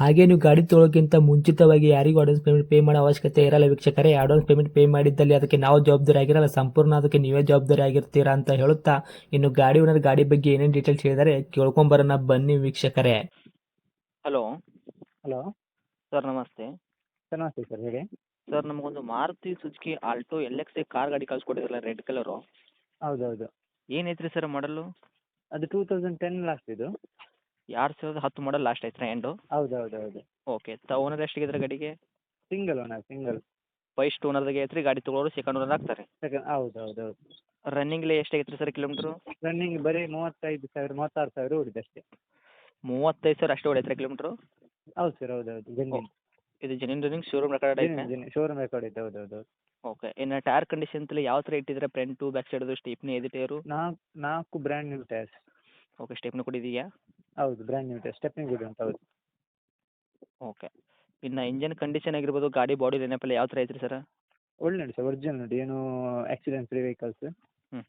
ಹಾಗೆ ನೀವು ಗಾಡಿ ತೊಳೋಕ್ಕಿಂತ ಮುಂಚಿತವಾಗಿ ಯಾರಿಗೂ ಅಡ್ವಾನ್ಸ್ ಪೇಮೆಂಟ್ ಪೇ ಮಾಡೋ ಅವಶ್ಯಕತೆ ಇರಲ್ಲ ವೀಕ್ಷಕರೇ. ಅಡ್ವಾನ್ಸ್ ಪೇಮೆಂಟ್ ಪೇ ಮಾಡಿದ್ದಲ್ಲಿ ಅದಕ್ಕೆ ನಾವು ಜವಾಬ್ದಾರಿ ಆಗಿರಲ್ಲ. ಸಂಪೂರ್ಣ ಅದಕ್ಕೆ ನೀವೇ ಜವಾಬ್ದಾರಿ ಆಗಿರ್ತೀರಾ ಅಂತ ಹೇಳುತ್ತಾ ಇನ್ನು ಗಾಡಿ ಓನರ್ ಗಾಡಿ ಬಗ್ಗೆ ಏನೇನು ಡೀಟೇಲ್ಸ್ ಹೇಳಿದರೆ ಕೇಳ್ಕೊಂಬರೋಣ ಬನ್ನಿ ವೀಕ್ಷಕರೇ. ಹಲೋ ಹಲೋ ಸರ್ ನಮಸ್ತೆ. ಸರ್ ನಮಸ್ತೆ ಸರ್ ಹೇಳಿ. ಸರ್ ನಮಗೊಂದು Maruti Suzuki Alto L X car ಗಾಡಿ ಕಳ್ಸಿಕೊಟ್ಟಿದ್ರಲ್ಲ ರೆಡ್ ಕಲರು ಹೌದೌದು. ಏನೈತ್ರಿ ಸರ್ ಮಾಡಲು ಅದು ಟೂ ತೌಸಂಡ್ ಟೆನ್ ಲಾಸ್ಟ್ ಇದು. ಎರಡು ಸಾವಿರದ ಹತ್ತು ಮಾಡಲ್ ಲಾಸ್ಟ್ ಐತ್ರಿ ಎಂಡು ಹೌದು ಓಕೆ ತ ಓನರ್ ಎಷ್ಟಿಗಿದ್ರೆ ಗಾಡಿಗೆ? ಸಿಂಗಲ್ ಓನರ್ ಸಿಂಗಲ್ ಫಸ್ಟ್ ಓನರ್ದಾಗೆ ಐತ್ರಿ ಗಾಡಿ ತೊಗೊಳೋರು ಸೆಕೆಂಡ್ ಓನರ್ ಆಗ್ತಾರೆ. ಸೆಕೆಂಡ್ ಹೌದೌದೌದು. ರನ್ನಿಂಗ್ಲಿ ಎಷ್ಟಾಗೈತ್ರಿ ಸರ್ ಕಿಲೋಮೀಟ್ರು ರನ್ನಿಂಗ್ ಬರೀ ಮೂವತ್ತೈದು ಸಾವಿರ ಮೂವತ್ತಾರು ಸಾವಿರ ಓಡಿದೆ ಅಷ್ಟೇ. ಮೂವತ್ತೈದು ಸಾವಿರ ಅಷ್ಟೇ ಹೊಡೈತ್ರಿ ಕಿಲೋಮೀಟ್ರು ಹೌದು ಸರ್ ಹೌದು ಹೌದು ಇದು ಜೆನ್ಯೂನ್ ರನ್ನಿಂಗ್ ಶೋರೂಮ್ ರೆಕಾರ್ಡ್ ಐತೆ? ಶೋರೂಮ್ ರೆಕಾರ್ಡ್ ಇದೆ ಹೌದು ಓಕೆ ಇನ್ನು ಟೈರ್ ಕಂಡೀಷನ್ ತಲೆ ಯಾವ ಥರ ಇಟ್ಟಿದ್ರೆ ಫ್ರಂಟು ಬ್ಯಾಕ್ ಸೈಡ್ದು ಸ್ಟೀಪ್ನಿ ಎದು ಟೈರು ನಾಲ್ಕು ನಾಲ್ಕು brand new tyres okay stepney ಕೊಡಿದೆಯಾ ಹೌದು ಬ್ರ್ಯಾಂಡ್ ನ್ಯೂ ಇದೆ ಸ್ಟೆಪ್ನಿಂಗ್ ಇದೆ ಅಂತ ಹೌದು. ಓಕೆ ಇನ್ನು ಇಂಜನ್ ಕಂಡೀಷನ್ ಆಗಿರ್ಬೋದು ಗಾಡಿ ಬಾಡಿ ಎಲ್ಲ ಯಾವ ಥರ ಐತ್ರಿ ಸರ್ ಒಳ್ಳೆ ಉಂಟು ಸರ್ ಒರಿಜಿನಲ್ ನೋಡಿ ಏನು ಆಕ್ಸಿಡೆಂಟ್ ಫ್ರೀ ವೆಹಿಕಲ್ಸ್ ಹ್ಮ್.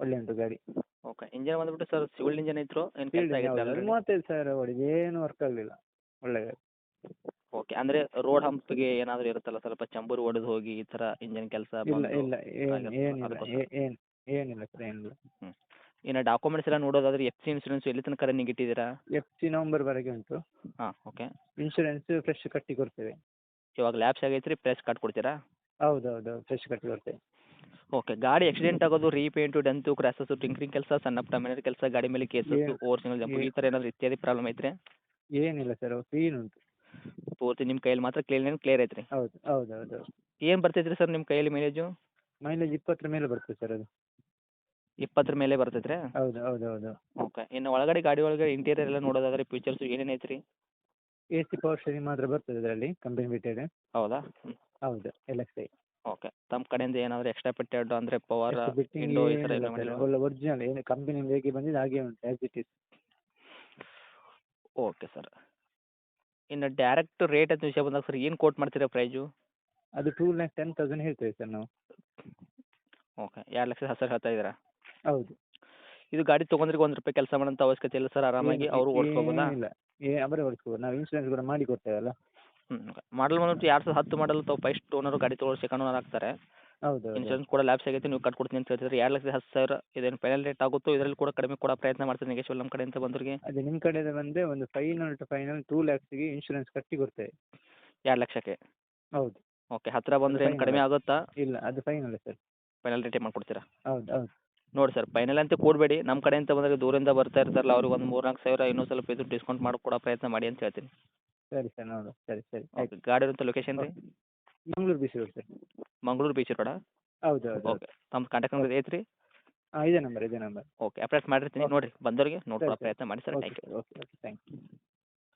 ಒಳ್ಳೆ ಉಂಟು ಗಾಡಿ. ಓಕೆ ಇಂಜನ್ ಬಂದ್ಬಿಟ್ಟು ಸರ್ ಸಿವಿಲ್ ಇಂಜನ್ ಐತ್ರೋ ಏನು ಕೆಲಸ ಆಗೈತೆ ಹೌದು, already? ಮೂವತ್ತೈದು ಸಾವಿರ ಏನು ವರ್ಕ್ ಆಗಲಿಲ್ಲ ಒಳ್ಳೆ ಗಾಡಿ. ಓಕೆ ಅಂದ್ರೆ ರೋಡ್ ಹಂಪ್ಗೆ ಏನಾದರೂ ಇರುತ್ತಲ್ಲ ಸ್ವಲ್ಪ ಚಂಬೂರು ಒಡೆದು ಹೋಗಿ ಈ ತರ ಇಂಜನ್ ಕೆಲಸ ಇಲ್ಲ ಇಲ್ಲ ಏನಿಲ್ಲ ಸರ್ ಏನಿಲ್ಲ ಇನ್ನು ಡಾಕ್ಯುಮೆಂಟ್ಸ್ ಎಲ್ಲ ನೋಡೋದಾದ್ರೆ ಎಫ್ ಸಿ ಇನ್ಸೂರೆನ್ಸ್ ಎಲ್ಲಿ ತನಕ ರನ್ನಿಂಗ್ ಇಟ್ಟಿದ್ದೀರಾ? ಎಫ್ ಸಿ ನವಂಬರ್ವರೆಗೆ ಉಂಟು. ಹಾಂ ಓಕೆ ಇನ್ಶೂರೆನ್ಸ್ ಫ್ರೆಶ್ ಕಟ್ಟಿ ಕೊಡ್ತೇವೆ. ಇವಾಗ ಲ್ಯಾಬ್ಸ್ ಆಗೈತೆ ರೀ ಪ್ರೆಸ್ ಕಾರ್ಡ್ ಕೊಡ್ತೀರಾ? ಹೌದು ಹೌದು ಫ್ರೆಶ್ ಕಟ್ಟಿ ಕೊಡ್ತೇವೆ. ಓಕೆ ಗಾಡಿ ಆಕ್ಸಿಡೆಂಟ್ ಆಗೋದು ರೀಪೇಂಟು ಡೆಂತು ಕ್ರಾಸಸ್ ಟಿಂಕ್ರಿಂಗ್ ಕೆಲಸ ಸಣ್ಣ ಪುಟ್ಟ ಮನೆ ಕೆಲಸ ಗಾಡಿ ಮೇಲೆ ಕೇಸಸ್ಸು ಏನ್- ಓವರ್ ಸಿಂಗಲ್ ಜಂಪು ಈ ಥರ ಏನಾದರೂ ಇತ್ಯಾದಿ ಪ್ರಾಬ್ಲಮ್ ಐತ್ರಿ? ಏನಿಲ್ಲ ಸರ್ ಕ್ಲೀನ್ ಉಂಟು. ಪೂರ್ತಿ ನಿಮ್ಮ ಕೈಯಲ್ಲಿ ಮಾತ್ರ ಕ್ಲೀನ್ ಕ್ಲಿಯರ್ ಐತ್ರಿ. ಹೌದು ಹೌದು ಹೌದು ಏನ್ ಏನು ಬರ್ತೈತ್ರಿ ಸರ್ ನಿಮ್ಮ ಕೈಯಲ್ಲಿ ಮೈಲೇಜು ಮೈಲೇಜ್ ಇಪ್ಪತ್ತರ ಮೇಲೆ ಬರ್ತದೆ ಸರ್ ಅದು. ಇಪ್ಪತ್ತರ ಮೇಲೆ ಬರ್ತೈತ್ರಿ? ಹೌದು ಹೌದು ಹೌದು. ಓಕೆ ಇನ್ನು ಒಳಗಡೆ ಗಾಡಿ ಒಳಗೆ ಇಂಟೀರಿಯರ್ ಎಲ್ಲ ನೋಡೋದಾದ್ರೆ ಫೀಚರ್ಸ್ ಏನೇನು ಐತ್ರಿ? ಎ ಸಿ ಪವರ್ ಸ್ಟೇರಿಂಗ್ ಮಾತ್ರ ಬರ್ತದೆ ಇದರಲ್ಲಿ ಕಂಪನಿ ಬಿಟ್ಟಿದೆ ಹೌದಾ? ಹ್ಞೂ ಹೌದು ಎಲ್ಲ ಐ ಓಕೆ ತಮ್ಮ ಕಡೆಯಿಂದ ಏನಾದರೂ ಎಕ್ಸ್ಟ್ರಾ ಪೆಟ್ಟೆಡ್ ಅಂದರೆ ಪವರ್ ವಿಂಡೋ ಈ ಥರ ಎಲ್ಲ ಮಾಡಿಲ್ಲ ಒಳ್ಳೆ ಒರಿಜಿನಲ್ ಏನು ಕಂಪನಿಯಿಂದ ಹೇಗೆ ಬಂದಿದೆ ಹಾಗೆ ಉಂಟು as it is okay sir ಇನ್ನು ಡೈರೆಕ್ಟ್ ರೇಟ್ ಅಂತ ವಿಷಯ ಬಂದಾಗ ಸರ್ ಏನು ಕೋಟ್ ಮಾಡ್ತೀರಾ ಪ್ರೈಜು ಅದು ಟೂ ಲ್ಯಾಕ್ ಟೆನ್ ತೌಸಂಡ್ ಹೇಳ್ತೀವಿ ಸರ್ ನಾವು. ಓಕೆ ಎರಡು ಲಕ್ಷದ ಹತ್ತು ಹೇಳ್ತಾ ಇದ್ದೀರಾ? ಹೌದು. ಇದು ಗಾಡಿ ತಗೊಂಡ್ರೆ ಒಂದ್ ರೂಪಾಯಿ ಕೆಲಸ ಮಾಡೋಂಥ ಅವಶ್ಯಕತೆ ಇಲ್ಲ ಸರ್ ಆರಾಮಾಗಿ ಅವರು ಓಡಿಸ್ಕೋಬೋದಾ? ಏನಿಲ್ಲ ಏ ಅವರೇ ಓಡಿಸ್ಬೋದು ನಾವು ಇನ್ಶೂರೆನ್ಸ್ ಕೂಡ ಮಾಡಿ ಕೊಡ್ತೇವಲ್ಲ. ಹ್ಞೂ ಮಾಡಲ್ ಬಂದ್ಬಿಟ್ಟು ಎರಡು ಸಾವಿರದ ಹತ್ತು ಮಾಡಲ್ ತಾವು ಫಸ್ಟ್ ಓನರ್ ಗಾಡಿ ತಗೊಳ್ಳೋ ಸೆಕೆಂಡ್ ಓನರ್ ಆಗ್ತಾರೆ. ಹೌದು ಹೌದು ಇನ್ಶೂರೆನ್ಸ್ ಕೂಡ ಲ್ಯಾಬ್ಸ್ ಆಗೈತೆ ನೀವು ಕಟ್ಕೊಡ್ತೀನಿ ಅಂತ ಹೇಳ್ತಿದ್ರೆ ಎರಡು ಲಕ್ಷದ ಹತ್ತು ಸಾವಿರ ಇದೇನು ಫೈನಲ್ ರೇಟ್ ಆಗುತ್ತೋ ಇದರಲ್ಲಿ ಕೂಡ ಕಡಿಮೆ ಕೊಡೋ ಪ್ರಯತ್ನ ಮಾಡ್ತೀನಿ ನೆಗೆಶ್ವಲ್ ನಮ್ಮ ಕಡೆಯಿಂದ ಬಂದ್ರಿಗೆ ಅದೇ ನಿಮ್ಮ ಕಡೆ ಬಂದರೆ ಒಂದು ಫೈನಲ್ ಟು ಫೈನಲ್ ಟೂ ಲ್ಯಾಕ್ಸ್ಗೆ ಇನ್ಶೂರೆನ್ಸ್ ಕಟ್ಟಿ ಕೊಡ್ತೇವೆ. ಎರಡು ಲಕ್ಷಕ್ಕೆ? ಹೌದು. ಓಕೆ ಹತ್ತಿರ ಬಂದರೆ ಏನು ಕಡಿಮೆ ಆಗುತ್ತಾ? ಇಲ್ಲ ಅದು ಫೈನಲ್ ಸರ್. ಫೈನಲ್ ರೇಟೇ ಮಾಡಿಕೊಡ್ತೀರಾ? ಹೌದು ಹೌದು. ನೋಡಿ ಸರ್ ಫೈನಲ್ ಅಂತ ಕೊಡಬೇಡಿ. ನಮ್ಮ ಕಡೆಯಿಂದ ಬಂದರೆ ದೂರಿಂದ ಬರ್ತಾ ಇರ್ತಾರಲ್ಲ ಅವ್ರಿಗೆ ಒಂದು ಮೂರು ನಾಲ್ಕು ಸಾವಿರ ಇನ್ನೂ ಸ್ವಲ್ಪ ಇದು ಡಿಸ್ಕೌಂಟ್ ಮಾಡಿಕೊಡೋ ಪ್ರಯತ್ನ ಮಾಡಿ ಅಂತ ಹೇಳ್ತೀನಿ. ಸರಿ ಸರ್ ನೋಡು ಸರಿ ಸರಿ ಓಕೆ ಗಾಡಿ ಅಂತ ಲೊಕೇಶನ್ ರೀ? Mangaluru beach road sir. Mangaluru beach road? ಹೌದು ಹೌದು ಓಕೆ ತಮ್ಮ ಕಾಂಟ್ಯಾಕ್ಟ್ ನಂಬರ್ ಐತೆ ರೀ ಹಾಂ ಇದೇ ನಂಬರ್ ಇದೇ ನಂಬರ್. ಓಕೆ ಅಪ್ಡೇಟ್ ಮಾಡಿರ್ತೀನಿ. ನೋಡಿರಿ ಬಂದವರಿಗೆ ನೋಡ್ಕೊಳ್ಳೋ ಸರಿ, ಪ್ರಯತ್ನ ಮಾಡಿ sir. Thank you okay okay thank you